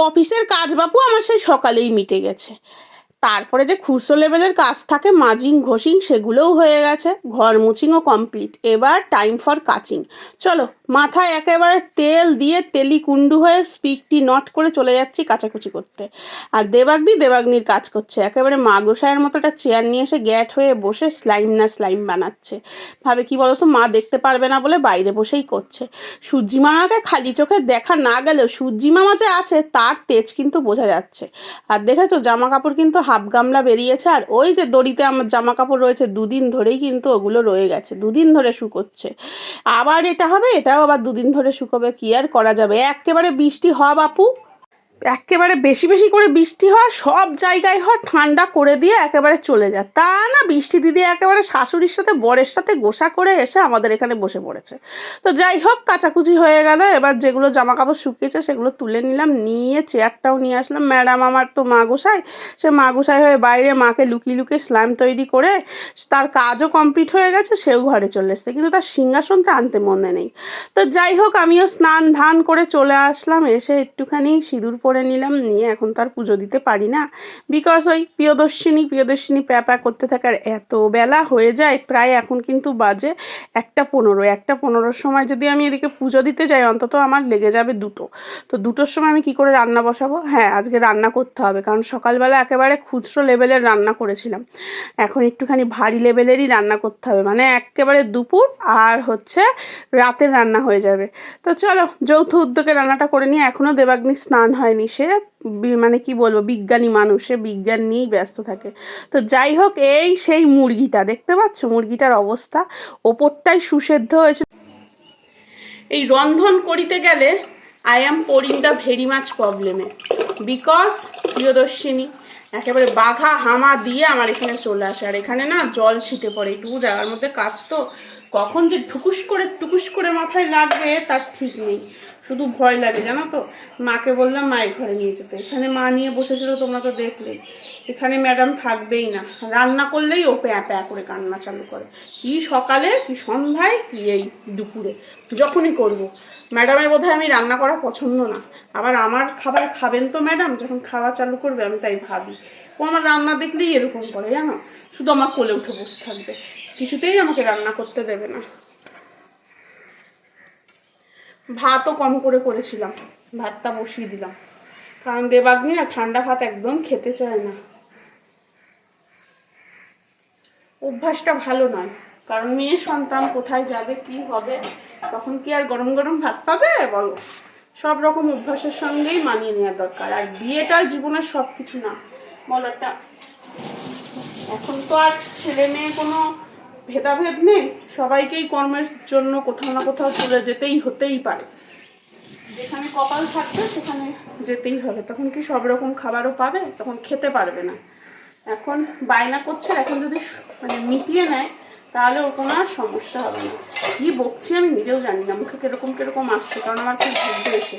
অফিসের কাজ বাপু আমার সেই সকালেই মিটে গেছে। তারপরে যে খুচরো লেভেলের কাজ থাকে, মাজিং, ঘষিং, সেগুলোও হয়ে গেছে। ঘর মুচিংও কমপ্লিট এবার টাইম ফর কাচিং চলো, মাথায় একেবারে তেল দিয়ে তেলি কুন্ডু হয়ে স্পিকটি নট করে চলে যাচ্ছি কাচাকুচি করতে। আর দেবাগ্নি দেবাগ্নির কাজ করছে। একেবারে মা গোসাইয়ের মতো একটা চেয়ার নিয়ে এসে গ্যাট হয়ে বসে স্লাইম না স্লাইম বানাচ্ছে। ভাবে কি বলতো, মা দেখতে পারবে না বলে বাইরে বসেই করছে। সূর্যি মামাকে খালি চোখে দেখা না গেলেও সূর্যি মামা যে আছে, তার তেজ কিন্তু বোঝা যাচ্ছে। আর দেখেছ জামা কাপড় কিন্তু হাফ গামলা বেরিয়েছে আর ওই যে দড়িতে আমার জামা কাপড় রয়েছে, দুদিন ধরেই কিন্তু ওগুলো রয়ে গেছে, দুদিন ধরে শুকোচ্ছে। আবার এটা হবে, এটাও আবার দুদিন ধরে শুকোবে, কি আর করা যাবে? একেবারে বৃষ্টি হ বাপু। একেবারে বেশি বেশি করে বৃষ্টি হয়, সব জায়গায় হয় ঠান্ডা করে দিয়ে একেবারে চলে যায়। তা না, বৃষ্টি দিদি একেবারে শাশুড়ির সাথে, বরের সাথে গোসা করে এসে আমাদের এখানে বসে পড়েছে। তো যাই হোক, কাচাকুচি হয়ে গেল। এবার যেগুলো জামা কাপড় শুকিয়েছে সেগুলো তুলে নিলাম, নিয়ে চেয়ারটাও নিয়ে আসলাম। ম্যাডাম আমার তো মা গোসাই, সে মা গোসাই হয়ে বাইরে মাকে লুকিয়ে লুকিয়ে স্লাইম তৈরি করে তার কাজও কমপ্লিট হয়ে গেছে, সেও ঘরে চলে এসছে। কিন্তু তার সিংহাসনটা আনতে মনে নেই। তো যাই হোক, আমিও স্নান ধান করে চলে আসলাম। এসে একটুখানি সিঁদুর পরে নিলাম, নিয়ে এখন তো আর পুজো দিতে পারি না। বিকজ ওই প্রিয়দর্শিনী প্রিয়দর্শিনী প্যাপা করতে থাকার এত বেলা হয়ে যায়, প্রায় এখন কিন্তু বাজে একটা পনেরো। একটা পনেরোর সময় যদি আমি এদিকে পুজো দিতে যাই, অন্তত আমার লেগে যাবে দুটো। তো দুটোর সময় আমি কি করে রান্না বসাবো? হ্যাঁ আজকে রান্না করতে হবে, কারণ সকালবেলা একেবারে খুচরো লেভেলের রান্না করেছিলাম। এখন একটুখানি ভারী লেভেলেরই রান্না করতে হবে মানে একেবারে দুপুর আর হচ্ছে রাতের রান্না হয়ে যাবে। তো চলো, যৌথ উদ্যোগে রান্নাটা করে নিয়ে এখনও দেবাগ্নি স্নান হয়নি সে মানে কি বলব, বিজ্ঞানী মানুষ বিজ্ঞান নিয়েই ব্যস্ত থাকে। তো যাই হোক, এই সেই মুরগিটা, দেখতে পাচ্ছ মুরগিটার অবস্থা? ওপরটাই সুসেদ্ধ হয়েছে। এই রন্ধন করিতে গেলে আই অ্যাম পড়িং দ্য ভেরি মাছ প্রবলেমে বিকজ প্রিয়দর্শিনী, একেবারে বাঘা হামা দিয়ে আমার এখানে চলে আসে। আর এখানে না জল ছিটে পড়ে এইটুকু জায়গার মধ্যে কাজ তো। কখন যে ঠুকুস করে টুকুস করে মাথায় লাগবে, তার ঠিক নেই। শুধু ভয় লাগে, জানো তো? মাকে বললাম, মায়ের ঘরে নিয়ে যেতে। এখানে মা নিয়ে বসেছিল, তোমরা তো দেখলে। এখানে ম্যাডাম থাকবেই না। রান্না করলেই ও প্যা প্যা করে কান্না চালু করে। কি সকালে, কি সন্ধ্যায়, কি এই দুপুরে? যখনই করব। ম্যাডামের বোধহয় আমি রান্না করা পছন্দ না। আবার আমার খাবার খাবেন তো ম্যাডাম, যখন খাওয়া চালু করবে, আমি তাই ভাবি। ও আমার রান্না দেখলেই এরকম করে, জানো? শুধু আমার কোলে উঠে বসে থাকবে। কিছুতেই আমাকে রান্না করতে দেবে না। ভাতও কম করে করেছিলাম। ভাতটা বসিয়ে দিলাম। কারণ দেবাগ্নি না ঠান্ডা ভাত একদম খেতে চায় না। অভ্যাসটা ভালো নয়। কারণ মেয়ে সন্তান কোথায় যাবে, কি হবে, তখন কি আর গরম গরম ভাত পাবে, বলো? সব রকম অভ্যাসের সঙ্গেই মানিয়ে নেওয়া দরকার। আর বিয়েটা জীবনের সব কিছু না। বলো একটা, এখন তো আর ছেলে মেয়ে কোনো ভেদাভেদ নেই, সবাইকেই কর্মের জন্য কোথাও না কোথাও চলে যেতেই হতেই পারে। যেখানে কপাল থাকবে, সেখানে যেতেই হবে। তখন কি সব রকম খাবারও পাবে? তখন খেতে পারবে না। এখন বায়না করছে, এখন যদি মানে মিটিয়ে নেয়, তাহলে ওর কোনো আর সমস্যা হবে না। কি বকছি আমি নিজেও জানি না, মুখে কীরকম কীরকম আসছে, কারণ আমার খুব ভুলতে এসে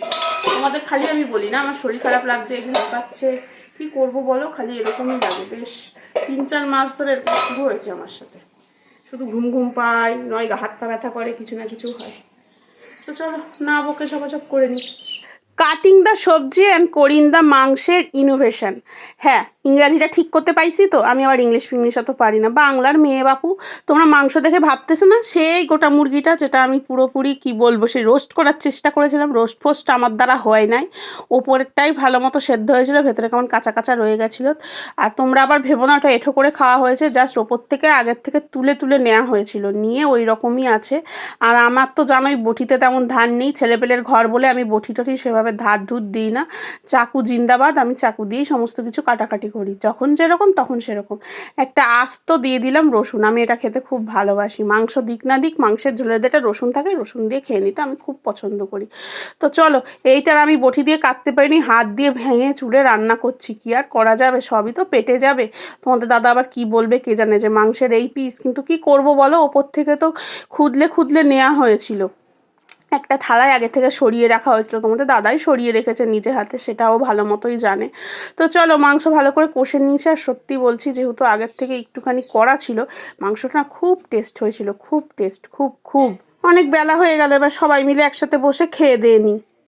তোমাদের খালি আমি বলি না, আমার শরীর খারাপ লাগছে ঘুম পাচ্ছে। কি করব বলো? খালি এরকমই লাগে, বেশ। তিন চার মাস ধরে এরকম শুরু হয়েছে আমার সাথে। শুধু ঘুম ঘুম পাই নয় হাত পা ব্যথা করে, কিছু না কিছু হয়। তো চলো, না বকে সবাসব করে নিই কাটিং দ্য সবজি অ্যান্ড করিং দ্য মাংসের ইনোভেশন হ্যাঁ ইংরাজিটা ঠিক করতে পাইছি তো, আমি আবার ইংলিশ ফিংলিশ অত পারি না। বাংলার মেয়ে বাপু, তোমরা মাংস দেখে ভাবতেছো না? সেই গোটা মুরগিটা যেটা আমি পুরোপুরি কি বলব, সেই রোস্ট করার চেষ্টা করেছিলাম। রোস্ট ফোস্ট আমার দ্বারা হয় নাই। ওপরেরটাই ভালো মতো সেদ্ধ হয়েছিল, ভেতরে কেমন কাঁচা কাঁচা রয়ে গেছিল। আর তোমরা আবার ভেবো না, ওটা এঁঠো করে খাওয়া হয়েছে। জাস্ট ওপর থেকে আগের থেকে তুলে তুলে নেওয়া হয়েছিল। নিয়ে ওই রকমই আছে। আর আমার তো জানোই, বটিতে তেমন ধান নেই। ছেলেপেলের ঘর বলে আমি বটি টটি সেভাবে ধার ধুর দিই না। চাকু জিন্দাবাদ, আমি চাকু দিয়েই সমস্ত কিছু কাটাকাটি করি। যখন যেরকম, তখন সেরকম। একটা আস্ত দিয়ে দিলাম রসুন। আমি এটা খেতে খুব ভালোবাসি। মাংস দিক না দিক, মাংসের ঝোলের যেটা রসুন থাকে, রসুন দিয়ে খেয়ে নিতে আমি খুব পছন্দ করি। তো চলো, এইটার আমি বটি দিয়ে কাটতে পারিনি, হাত দিয়ে ভেঙে চুড়ে রান্না করছি। কি আর করা যাবে? সবই তো পেটে যাবে। তোমাদের দাদা আবার কি বলবে কে জানে? যে মাংসের এই পিস কিন্তু কি করব বলো? ওপর থেকে তো খুদলে খুদলে নেওয়া হয়েছিল। একটা থালায় আগে থেকে সরিয়ে রাখা হয়েছিল। তোমাদের দাদাই সরিয়ে রেখেছে নিজে হাতে, সেটাও ভালো মতোই জানে। তো চলো, মাংস ভালো করে কষে নিয়েছে। আর সত্যি বলছি, যেহেতু আগের থেকে একটুখানি করা ছিল, মাংসটা খুব টেস্ট হয়েছিল, খুব টেস্ট খুব খুব। অনেক বেলা হয়ে গেল, এবার সবাই মিলে একসাথে বসে খেয়ে দিয়ে নিই।